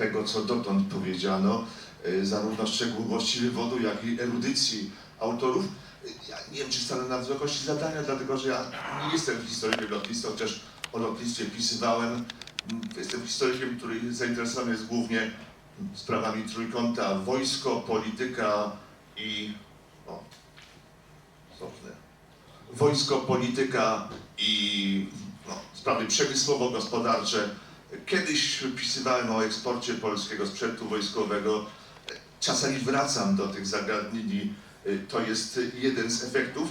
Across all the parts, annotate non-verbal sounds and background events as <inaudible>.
tego, co dotąd powiedziano, y, zarówno szczegółowości wywodu, jak i erudycji autorów. Ja nie wiem, czy stanę na wysokości zadania, dlatego że ja nie jestem historykiem lotnictwa, chociaż o lotnictwie pisywałem. Jestem historykiem, który zainteresowany jest głównie sprawami trójkąta wojsko, polityka i... O, cofnę. Wojsko, polityka i no, sprawy przemysłowo-gospodarcze. Kiedyś pisywałem o eksporcie polskiego sprzętu wojskowego. Czasami wracam do tych zagadnień y, to jest jeden z efektów.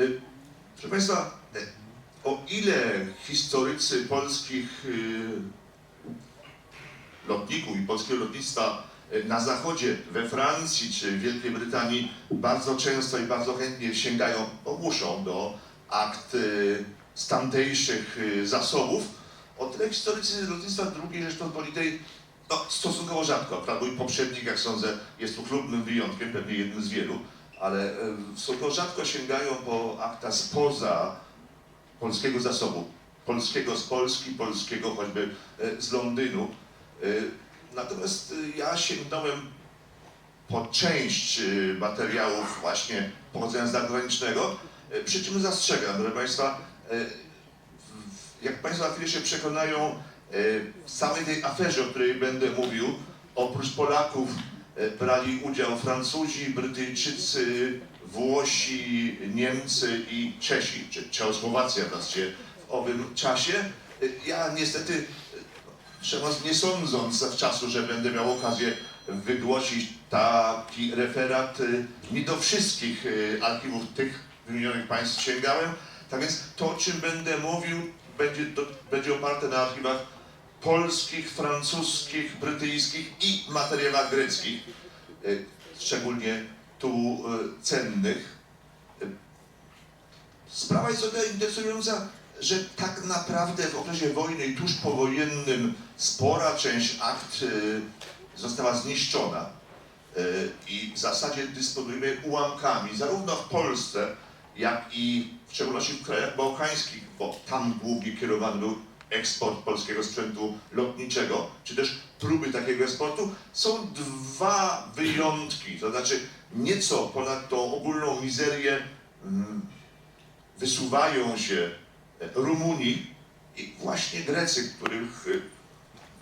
Y, Proszę Państwa, y, o ile historycy polskich lotników i polskiego lotnictwa na zachodzie, we Francji czy Wielkiej Brytanii bardzo często i bardzo chętnie sięgają, muszą do akt z tamtejszych zasobów, o tyle historycy lotnictwa II Rzeczpospolitej no, stosunkowo rzadko. Prawda? Mój poprzednik, jak sądzę, jest tu chlubnym wyjątkiem, pewnie jednym z wielu, ale y, stosunkowo rzadko sięgają po akta spoza polskiego zasobu. Polskiego z Polski, polskiego choćby y, z Londynu. Y, Natomiast ja sięgnąłem po część materiałów właśnie pochodzenia zagranicznego, przy czym zastrzegam, proszę Państwa, jak Państwo za chwilę się przekonają, y, w samej tej aferze, o której będę mówił, oprócz Polaków y, brali udział Francuzi, Brytyjczycy, Włosi, Niemcy i Czesi, czy Czechosłowacja właściwie w owym czasie. Y, Ja niestety, przemoc nie sądząc zawczasu, że będę miał okazję wygłosić taki referat, nie do wszystkich archiwów tych wymienionych Państw sięgałem, tak więc to, o czym będę mówił, będzie, do, będzie oparte na archiwach polskich, francuskich, brytyjskich i materiałach greckich, y, szczególnie tu y, cennych. Y, Sprawa jest o tyle interesująca, że tak naprawdę w okresie wojny i tuż powojennym spora część akt została zniszczona i w zasadzie dysponujemy ułamkami zarówno w Polsce, jak i w szczególności w krajach bałkańskich, bo tam głównie kierowany był eksport polskiego sprzętu lotniczego, czy też próby takiego eksportu. Są dwa wyjątki, to znaczy nieco ponad tą ogólną mizerię mm, wysuwają się Rumuni i właśnie Grecy, których y,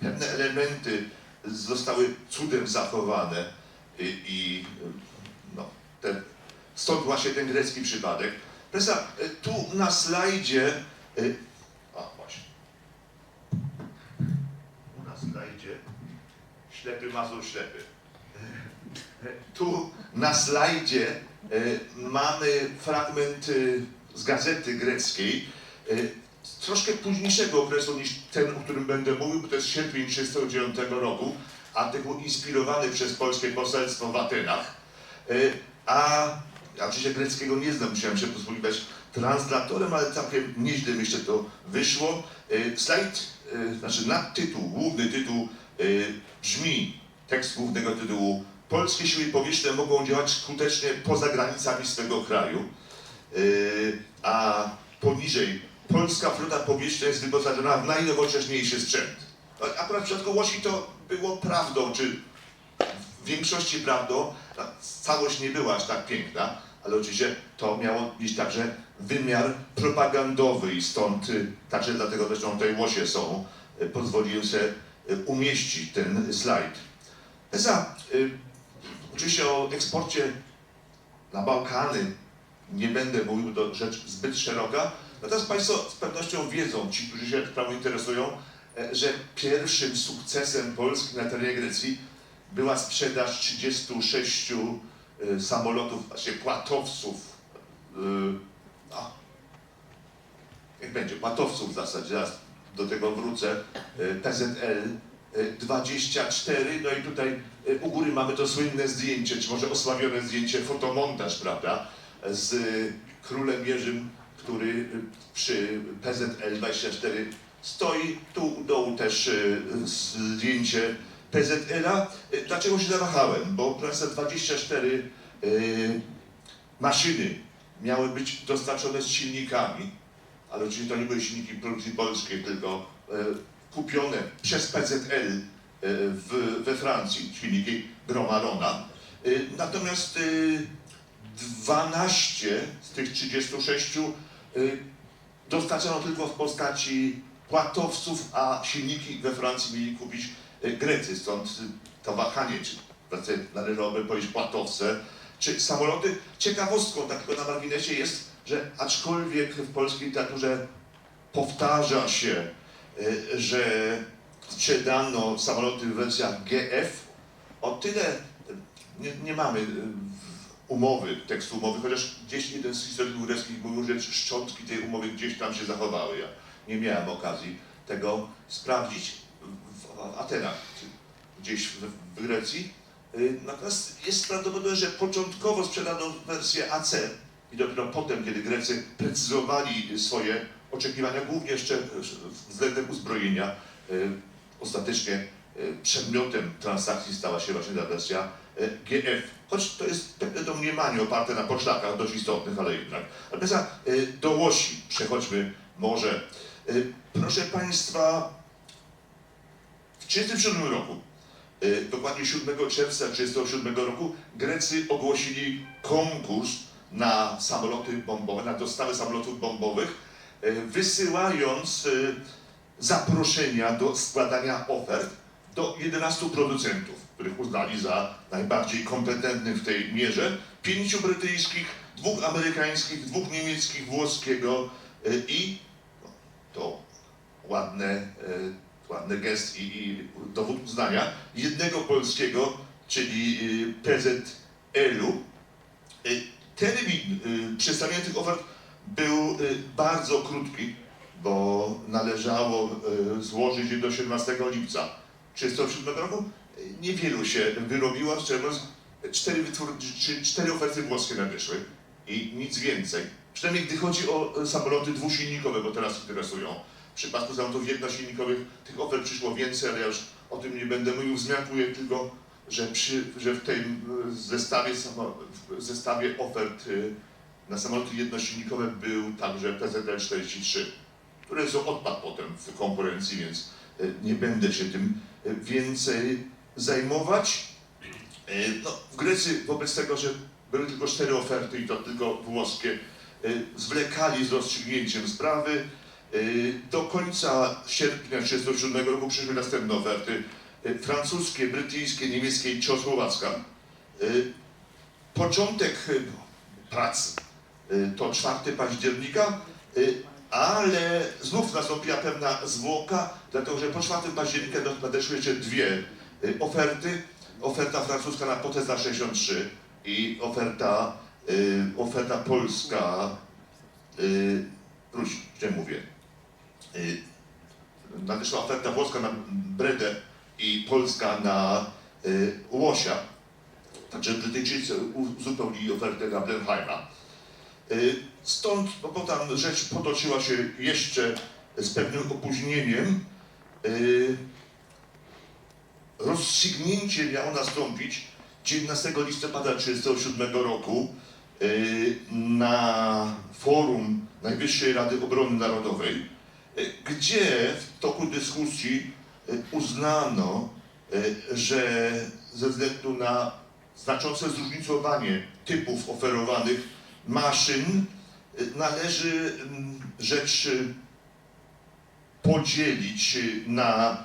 pewne elementy zostały cudem zachowane i, i no, ten, stąd właśnie ten grecki przypadek. Presa, y, tu na slajdzie, y, a właśnie, tu na slajdzie, ślepy mazur ślepy. Tu na slajdzie y, mamy fragment z gazety greckiej, troszkę późniejszego okresu niż ten, o którym będę mówił, bo to jest sierpień 1939 roku, artykuł inspirowany przez polskie poselstwo w Atenach. A ja oczywiście greckiego nie znam, musiałem się posługiwać translatorem, ale całkiem nieźle myślę to wyszło. Y, Slajd, y, znaczy nadtytuł, główny tytuł y, brzmi, tekst głównego tytułu Polskie siły powietrzne mogą działać skutecznie poza granicami swego kraju, a poniżej polska flota powietrzna jest wyposażona w najnowocześniejszy sprzęt. Akurat w przypadku Łosi to było prawdą, czy w większości prawdą. Całość nie była aż tak piękna, ale oczywiście to miało mieć także wymiar propagandowy i stąd y, także dlatego zresztą tutaj łosie są. Y, Pozwoliłem sobie y, umieścić ten slajd. Y, oczywiście o eksporcie na Bałkany nie będę mówił, to rzecz zbyt szeroka. Natomiast Państwo z pewnością wiedzą, ci, którzy się sprawą interesują, e, że pierwszym sukcesem Polski na terenie Grecji była sprzedaż 36 e, samolotów, właśnie płatowców, e, no, jak będzie, płatowców w zasadzie, zaraz do tego wrócę, e, PZL e, 24, no i tutaj u góry mamy to słynne zdjęcie, czy może osławione zdjęcie, fotomontaż, prawda, z y, królem Jerzym, który y, przy PZL 24 stoi. Tu u dołu też y, zdjęcie PZL-a. Y, Dlaczego się zawahałem? Bo proszę 24 y, maszyny miały być dostarczone z silnikami, ale oczywiście to nie były silniki produkcji polskiej, tylko y, kupione przez PZL w, we Francji, silniki Gromarona. Y, Natomiast y, 12 z tych 36 y, dostarczono tylko w postaci płatowców, a silniki we Francji mieli kupić Grecy, stąd y, to wahanie, czy należałoby powiedzieć płatowce, czy samoloty. Ciekawostką takiego na marginesie jest, że aczkolwiek w polskiej literaturze powtarza się, y, że sprzedano samoloty w wersjach GF, o tyle y, nie, nie mamy y, umowy, tekstu umowy, chociaż gdzieś jeden z historyków greckich mówił, że szczątki tej umowy gdzieś tam się zachowały. Ja nie miałem okazji tego sprawdzić Atenach, gdzieś w, w Grecji. Y, Natomiast jest prawdopodobne, że początkowo sprzedano wersję AC i dopiero potem, kiedy Grecy precyzowali swoje oczekiwania, głównie jeszcze względem uzbrojenia, y, ostatecznie y, przedmiotem transakcji stała się właśnie ta wersja GF. Choć to jest pewne domniemanie oparte na poszlakach dość istotnych, ale jednak. Natomiast do Łosi przechodźmy może. Proszę Państwa, w 1937 roku, y, dokładnie 7 czerwca 1937 roku, Grecy ogłosili konkurs na samoloty bombowe, na dostawę samolotów bombowych, y, wysyłając y, zaproszenia do składania ofert do 11 producentów, których uznali za najbardziej kompetentnych w tej mierze. Pięciu brytyjskich, dwóch amerykańskich, dwóch niemieckich, włoskiego i to ładne, ładny gest i, i dowód uznania, jednego polskiego, czyli y, PZL-u. Y, Termin y, przedstawienia tych ofert był bardzo krótki, bo należało złożyć je do 17 lipca 1937 roku. Niewielu się wyrobiło, szczerze mówiąc, cztery, cztery oferty włoskie nadeszły i nic więcej. Przynajmniej gdy chodzi o samoloty dwusilnikowe, bo teraz interesują. W przypadku samolotów jednosilnikowych tych ofert przyszło więcej, ale ja już o tym nie będę mówił. Wzmiankuję tylko, że, przy, że w tym zestawie, w zestawie ofert y, na samoloty jednosilnikowe był także PZL-43, które są odpadł potem w konkurencji, więc y, nie będę się tym y, więcej zajmować. No, w Grecji wobec tego, że były tylko cztery oferty i to tylko włoskie, zwlekali z rozstrzygnięciem sprawy. Y, Do końca sierpnia 1937 roku przyszły następne oferty y, francuskie, brytyjskie, niemieckie i czechosłowacka. Y, Początek y, prac y, to 4 października, ale znów nastąpiła pewna zwłoka, dlatego że po 4 października nadeszły jeszcze dwie oferty. Oferta francuska na Poteza 63 i oferta, oferta polska, źle mówię, nadeszła oferta włoska na Bredę i polska na y, Łosia. Także Brytyjczycy uzupełnili ofertę na Blenheima. Y, Stąd, bo tam rzecz potoczyła się jeszcze z pewnym opóźnieniem, y, rozstrzygnięcie miało nastąpić 19 listopada 1937 roku y, na forum Najwyższej Rady Obrony Narodowej, y, gdzie w toku dyskusji y, uznano, y, że ze względu na znaczące zróżnicowanie typów oferowanych maszyn y, należy mm, rzecz podzielić na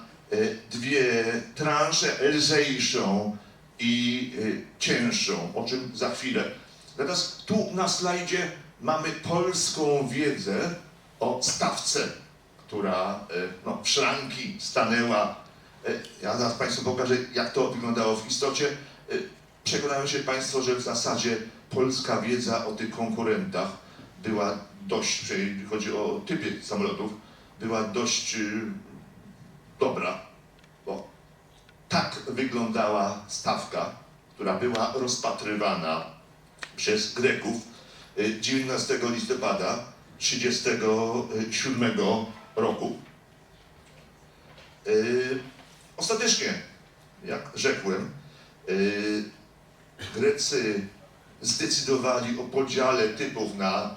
dwie transze, lżejszą i cięższą, o czym za chwilę. Natomiast tu na slajdzie mamy polską wiedzę o stawce, która y, no, w szranki stanęła. Y, Ja zaraz Państwu pokażę, jak to wyglądało w istocie. Y, Przekonają się Państwo, że w zasadzie polska wiedza o tych konkurentach była dość, jeżeli chodzi o typy samolotów, była dość y, dobra, bo tak wyglądała stawka, która była rozpatrywana przez Greków y, 19 listopada 1937 roku. Y, Ostatecznie, jak rzekłem, y, Grecy zdecydowali o podziale typów na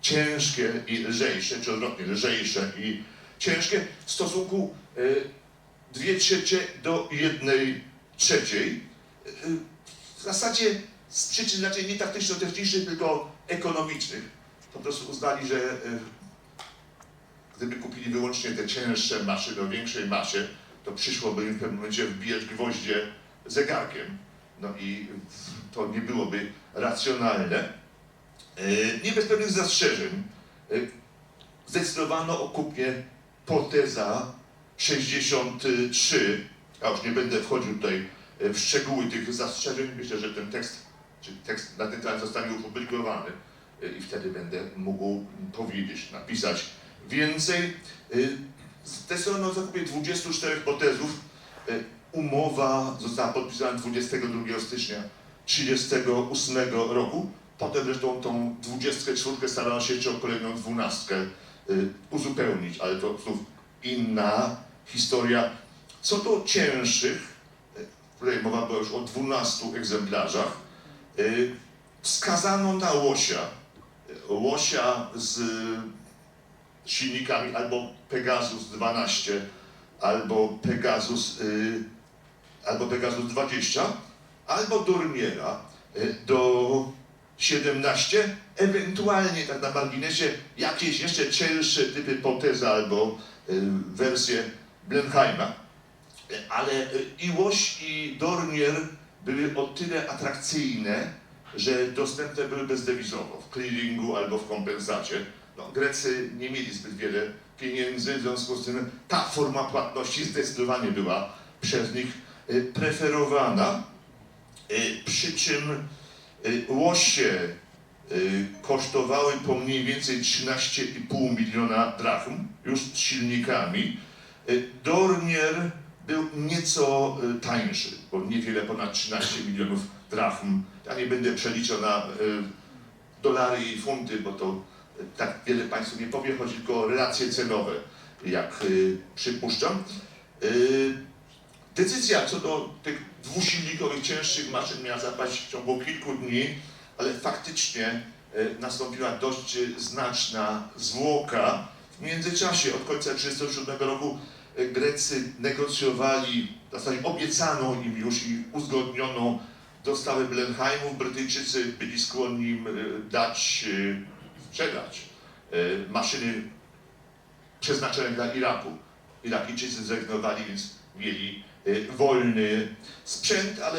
ciężkie i lżejsze, czy odwrotnie, lżejsze i ciężkie w stosunku y, dwie trzecie do jednej trzeciej. Y, W zasadzie z przyczyn raczej nie taktyczno-technicznych, tylko ekonomicznych. Po prostu uznali, że y, gdyby kupili wyłącznie te cięższe maszyny o większej masie, to przyszłoby im w pewnym momencie wbijać gwoździe zegarkiem. No i to nie byłoby racjonalne. Y, Nie bez pewnych zastrzeżeń y, zdecydowano o kupnie Porteza 63. Ja już nie będę wchodził tutaj y, w szczegóły tych zastrzeżeń. Myślę, że ten tekst, czy tekst na ten temat zostanie opublikowany y, i wtedy będę mógł powiedzieć, napisać więcej. Y, Zdecydowano o zakupie 24 Portezów. Y, Umowa została podpisana 22 stycznia 1938 roku. Potem zresztą tą 24 starano się jeszcze o kolejną 12 y, uzupełnić, ale to znów inna historia. Co do cięższych, tutaj mowa była już o 12 egzemplarzach, wskazano na łosia. Łosia z silnikami albo Pegasus 12, albo Pegasus, y, albo Pegasus 20, albo Dorniera y, do 17, ewentualnie tak na marginesie jakieś jeszcze cięższe typy Poteza albo y, wersje Blenheima. Y, Ale y, i Łoś i Dornier były o tyle atrakcyjne, że dostępne były bezdewizowo w clearingu albo w kompensacie. No, Grecy nie mieli zbyt wiele pieniędzy, w związku z tym ta forma płatności zdecydowanie była przez nich y, preferowana. Y, Przy czym y, łosie kosztowały po mniej więcej 13,5 miliona drachm, już z silnikami. Dornier był nieco tańszy, bo niewiele ponad 13 milionów drachm. Ja nie będę przeliczał na dolary i funty, bo to tak wiele Państwu nie powie, chodzi tylko o relacje cenowe, jak y, przypuszczam. Y, Decyzja co do tych dwusilnikowych, cięższych maszyn miała zapaść w ciągu kilku dni, ale faktycznie y, nastąpiła dość znaczna zwłoka. W międzyczasie, od końca 1937 roku, y, Grecy negocjowali, w zasadzie obiecano im już i uzgodnioną dostawę Blenheimów. Brytyjczycy byli skłonni im y, dać, y, sprzedać y, maszyny przeznaczone dla Iraku. Irakijczycy zrezygnowali, więc mieli y, wolny sprzęt, ale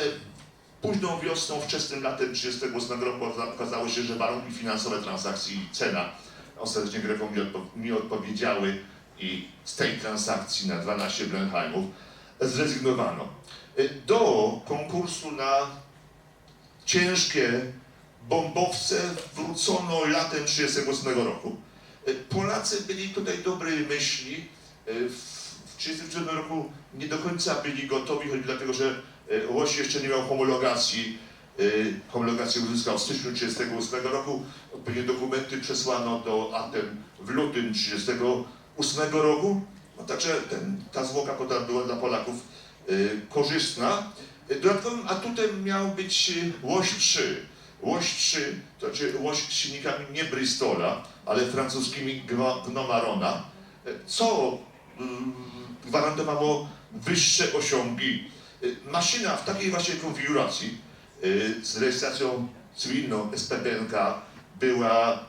późną wiosną, wczesnym latem 1938 roku okazało się, że warunki finansowe transakcji i cena ostatecznie Grekom nie odpowiedziały i z tej transakcji na 12 Blenheimów zrezygnowano. Y, Do konkursu na ciężkie bombowce wrócono latem 1938 roku. Y, Polacy byli tutaj dobrej myśli. Y, W 1937 roku nie do końca byli gotowi, choć dlatego, że y, Łoś jeszcze nie miał homologacji. Homologację uzyskał w styczniu 1938 roku. Odpowiednie dokumenty przesłano do Aten w lutym 1938 roku. No, także ten, ta zwłoka była dla Polaków korzystna. Dodatkowym atutem miał być Łoś 3. Łoś 3, to znaczy łoś z silnikami nie Bristola, ale francuskimi Gno- Gnomarona, y, co mm, gwarantowało wyższe osiągi. Y, Maszyna w takiej właśnie konfiguracji y, z rejestracją cywilną SPBNK była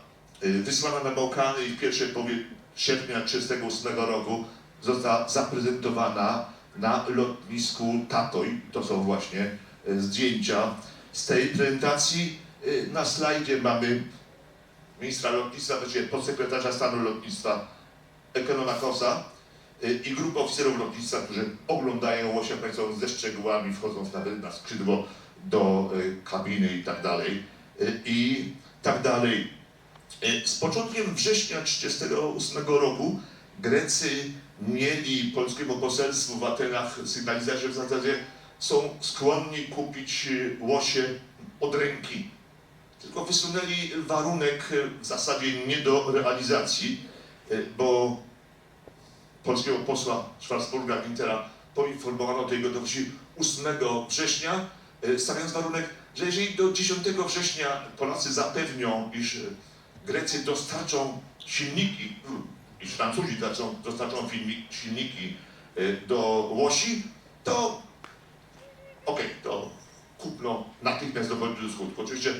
y, wysłana na Bałkany i w pierwszej połowie sierpnia 1938 roku została zaprezentowana na lotnisku Tatoj. To są właśnie y, zdjęcia z tej prezentacji. Y, Na slajdzie mamy ministra lotnictwa, właściwie podsekretarza stanu lotnictwa Ekonoma Kosa y, i grupę oficerów lotnictwa, którzy oglądają łosia państwową ze szczegółami, wchodząc nawet na skrzydło do y, kabiny i tak dalej, i tak dalej. Z początkiem września 1938 roku Grecy mieli polskiemu poselstwu w Atenach sygnalizację, że w zasadzie są skłonni kupić łosie od ręki. Tylko wysunęli warunek y, w zasadzie nie do realizacji, y, bo polskiego posła Schwarzburga Gintera poinformowano o tej gotowości 8 września, y, stawiając warunek, że jeżeli do 10 września Polacy zapewnią, iż Grecy dostarczą silniki, iż Francuzi dostarczą, dostarczą silniki do Łosi, to okej, to kupno natychmiast dochodzi do skutku. Oczywiście e,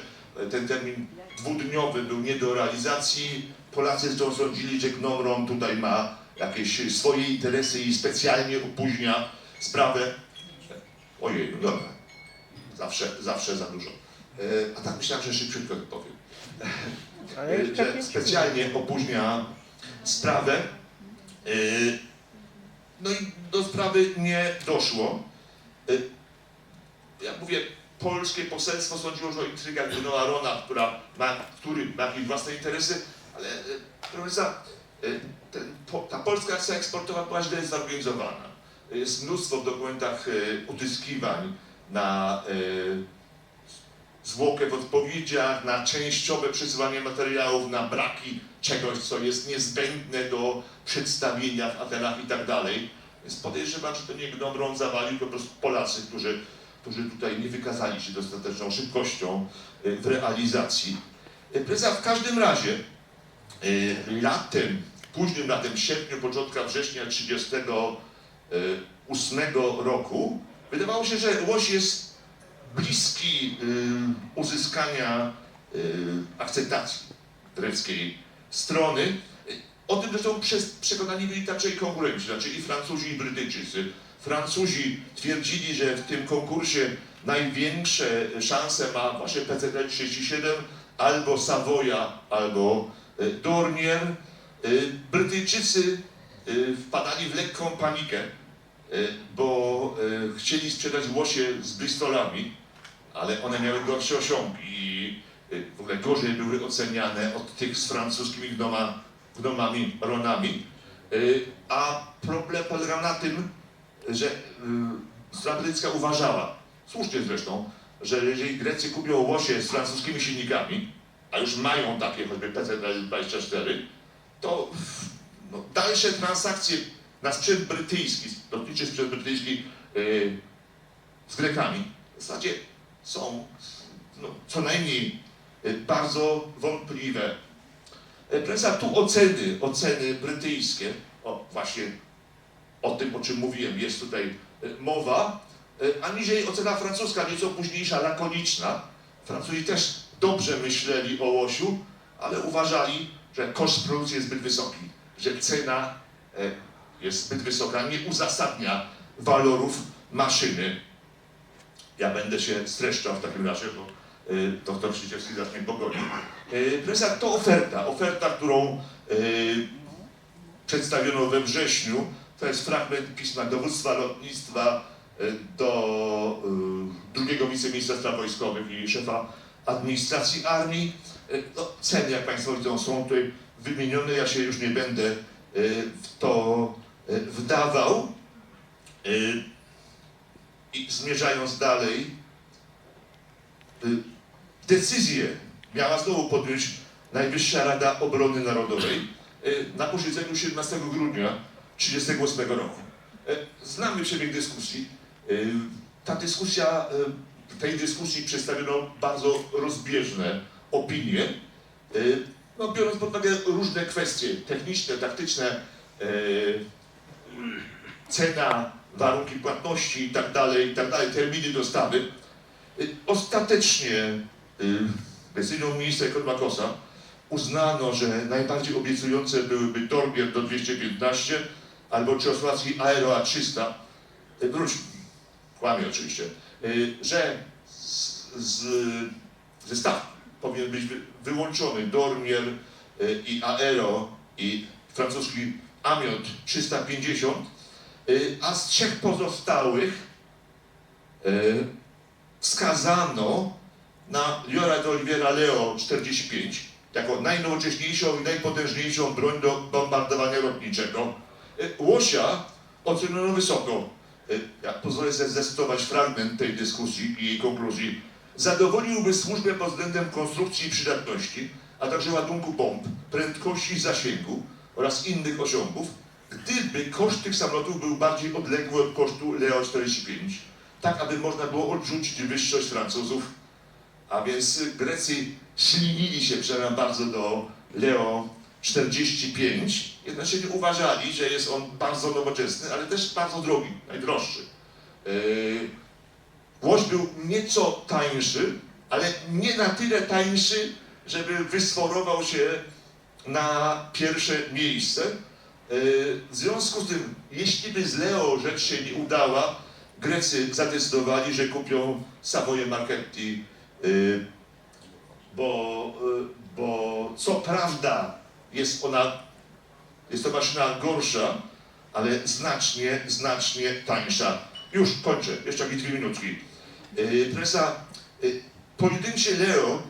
ten termin dwudniowy był nie do realizacji. Polacy zresztą sądzili, że Gnomron tutaj ma jakieś swoje interesy i specjalnie opóźnia sprawę. Ojej, no dobra. Zawsze, zawsze za dużo. E, A tak myślałem, że szybciutko powiem. Że nie specjalnie opóźnia sprawę. E, No i do sprawy nie doszło. E, Ja mówię, polskie poselstwo sądziło, że o intrygach Bruno Rona, która ma, który ma jakieś własne interesy, ale e, e, ten, po, ta polska akcja eksportowa była źle zorganizowana. Jest mnóstwo w dokumentach e, utyskiwań na e, zwłokę w odpowiedziach, na częściowe przesyłanie materiałów, na braki czegoś, co jest niezbędne do przedstawienia w Atenach i tak dalej. Więc podejrzewam, że to nie Gnomron zawalił, po prostu Polacy, którzy, którzy tutaj nie wykazali się dostateczną szybkością y, w realizacji. Y, Preza w każdym razie y, latem, późnym latem, sierpniu, początka września 1938 roku wydawało się, że Łoś jest bliski uzyskania akceptacji greckiej strony. O tym zresztą przekonani byli także i konkurenci, znaczy i Francuzi, i Brytyjczycy. Francuzi twierdzili, że w tym konkursie największe szanse ma właśnie PCT 37, albo Savoia, albo y, Dornier. Y, Brytyjczycy y, wpadali w lekką panikę, bo chcieli sprzedać łosie z Bristolami, ale one miały gorsze osiągi i w ogóle gorzej były oceniane od tych z francuskimi gnoma, gnomami, ronami. A problem polegał na tym, że y, strona brytyjska uważała, słusznie zresztą, że jeżeli Grecy kupią łosie z francuskimi silnikami, a już mają takie choćby PCL-24, to no, dalsze transakcje na sprzęt brytyjski, lotniczy sprzęt brytyjski y, z Grekami w zasadzie są no, co najmniej y, bardzo wątpliwe. E, Presa, tu oceny, oceny brytyjskie, o właśnie o tym, o czym mówiłem, jest tutaj y, mowa, y, aniżeli ocena francuska, nieco późniejsza, lakoniczna. Francuzi też dobrze myśleli o łosiu, ale uważali, że koszt produkcji jest zbyt wysoki, że cena e, jest zbyt wysoka, nie uzasadnia walorów maszyny. Ja będę się streszczał w takim razie, bo doktor Krzysiewski zacznie pogoni. Y, Presa to oferta, oferta, którą przedstawiono we wrześniu. To jest fragment pisma dowództwa lotnictwa y, do y, drugiego wiceministra spraw wojskowych i szefa administracji armii. Y, No, ceny, jak Państwo widzą, są tutaj wymienione. Ja się już nie będę w to wdawał. I zmierzając dalej, decyzję miała znowu podjąć Najwyższa Rada Obrony Narodowej na posiedzeniu 17 grudnia 1938 roku. Y, Znamy przebieg dyskusji. Y, Ta dyskusja, w tej dyskusji przedstawiono bardzo rozbieżne opinie, no, biorąc pod uwagę różne kwestie techniczne, taktyczne, cena, warunki płatności i tak dalej, i tak terminy dostawy. Ostatecznie decyzją ministra Kormakosa uznano, że najbardziej obiecujące byłyby Dorbier do 215 albo czechosłowacki Aero A300. Y, Wróć, kłamie oczywiście, y, że z, z, ze stawki powinien być wy, wyłączony Dormier y, i Aero i francuski Amiot 350, y, a z trzech pozostałych wskazano na Liora de Oliveira Leo 45 jako najnowocześniejszą i najpotężniejszą broń do bombardowania lotniczego. Y, Łosia oceniono wysoko. Y, Ja pozwolę sobie zacytować fragment tej dyskusji i jej konkluzji. Zadowoliłby służbę pod względem konstrukcji i przydatności, a także ładunku bomb, prędkości i zasięgu oraz innych osiągów, gdyby koszt tych samolotów był bardziej odległy od kosztu Leo 45, tak aby można było odrzucić wyższość Francuzów, a więc Grecy ślinili się przynajmniej bardzo do Leo 45. Jednocześnie uważali, że jest on bardzo nowoczesny, ale też bardzo drogi, najdroższy. Yy, Łoś był nieco tańszy, ale nie na tyle tańszy, żeby wysforował się na pierwsze miejsce. Yy, W związku z tym, jeśli by z Leo rzecz się nie udała, Grecy zadecydowali, że kupią Savoję Marchetti, yy, bo, yy, bo co prawda jest ona, jest to maszyna gorsza, ale znacznie, znacznie tańsza. Już kończę, jeszcze jakieś dwie minutki. Yy, Presa, yy, Leo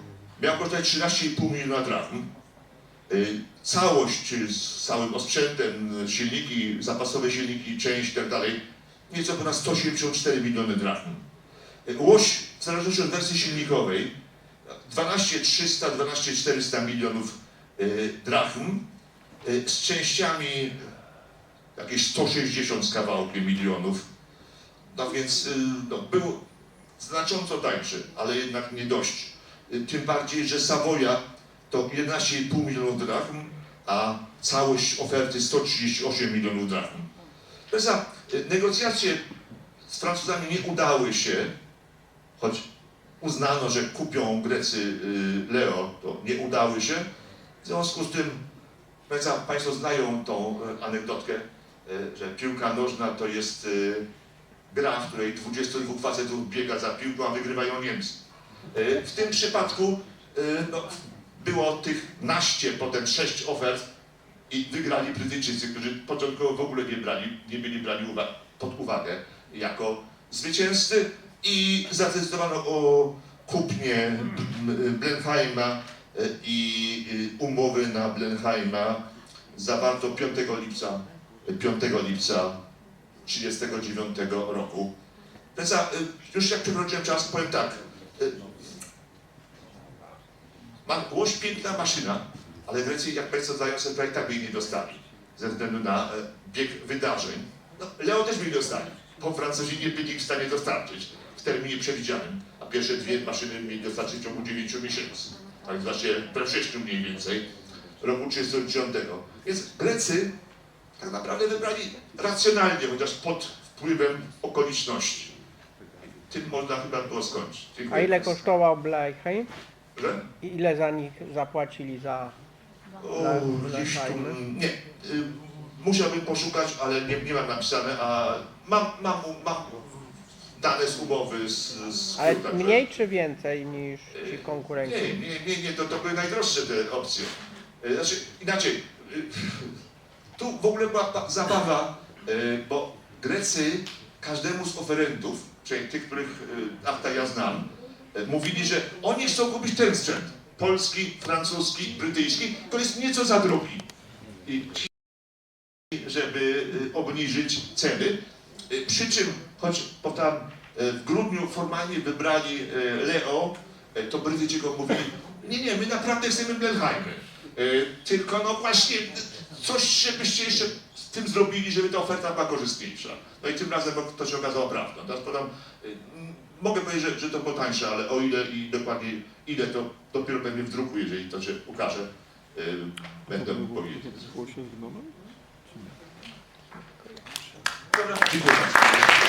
miał kosztować 13,5 miliona drachm. Yy, Całość z całym osprzętem, silniki, zapasowe silniki, część i tak dalej, nieco ponad 174 miliony drachm. Łoś, w zależności od wersji silnikowej, 12300, 12400 milionów yy, drachm, yy, z częściami jakieś 160 z kawałkiem milionów. No więc yy, no, był znacząco tańszy, ale jednak nie dość. Y, Tym bardziej, że Savoya to 11,5 milionów drachm, a całość oferty 138 milionów drachm. Y, negocjacje z Francuzami nie udały się, choć uznano, że kupią Grecy y, Leo, to nie udały się. W związku z tym, Państwo znają tą y, anegdotkę, y, że piłka nożna to jest y, gra, w której 22 facetów biega za piłką, a wygrywają Niemcy. W tym przypadku no, było tych naście, potem sześć ofert i wygrali Brytyjczycy, którzy początkowo w ogóle nie, brali, nie byli brani uwa- pod uwagę jako zwycięzcy i zadecydowano o kupnie Blenheima i umowy na Blenheima zawarto 5 lipca, 5 lipca 1939 roku. Więc a, y, już jak przekroczyłem czas, powiem tak. y, Ma, łoś piękna maszyna, ale Grecy, jak Państwo zdają sobie sprawę, tak by jej nie dostali. Ze względu na e, bieg wydarzeń. No, Leo też by jej dostali, bo Francuzi nie byli w stanie dostarczyć w terminie przewidzianym, a pierwsze dwie maszyny mieli dostarczyć w ciągu 9 miesięcy. Tak znaczy we wrześniu mniej więcej roku 1939. Więc Grecy tak naprawdę wybrali racjonalnie, chociaż pod wpływem okoliczności. Tym można chyba było skończyć. Dziękuję A ile bardzo. kosztował Bleichheim? Że? I ile za nich zapłacili za... O, Dla- gdzieś dla tu, nie, y, musiałbym poszukać, ale nie, nie mam napisane, a mam, mam, mam dane z umowy z, z Ale także- mniej czy więcej niż ci Nie, konkurenci? nie, nie, nie, to, to były najdroższe te opcje. Y, Znaczy, inaczej, y, <laughs> tu w ogóle była zabawa, bo Grecy każdemu z oferentów, czyli tych, których akta ja znam, mówili, że oni chcą kupić ten sprzęt. Polski, francuski, brytyjski, to jest nieco za drogi. I ci, żeby obniżyć ceny. Przy czym, choć po tam y, w grudniu formalnie wybrali y, Leo, y, to Brytyjczykom mówili, nie, nie, my naprawdę chcemy Blenheimy. Tylko no właśnie coś, żebyście jeszcze z tym zrobili, żeby ta oferta była korzystniejsza. No i tym razem to się okazało prawdą. Teraz podam, mogę powiedzieć, że, że to było tańsze, ale o ile i dokładnie ile, to dopiero pewnie w druku, jeżeli to się ukaże, będę mógł powiedzieć. Dobra, dziękuję bardzo.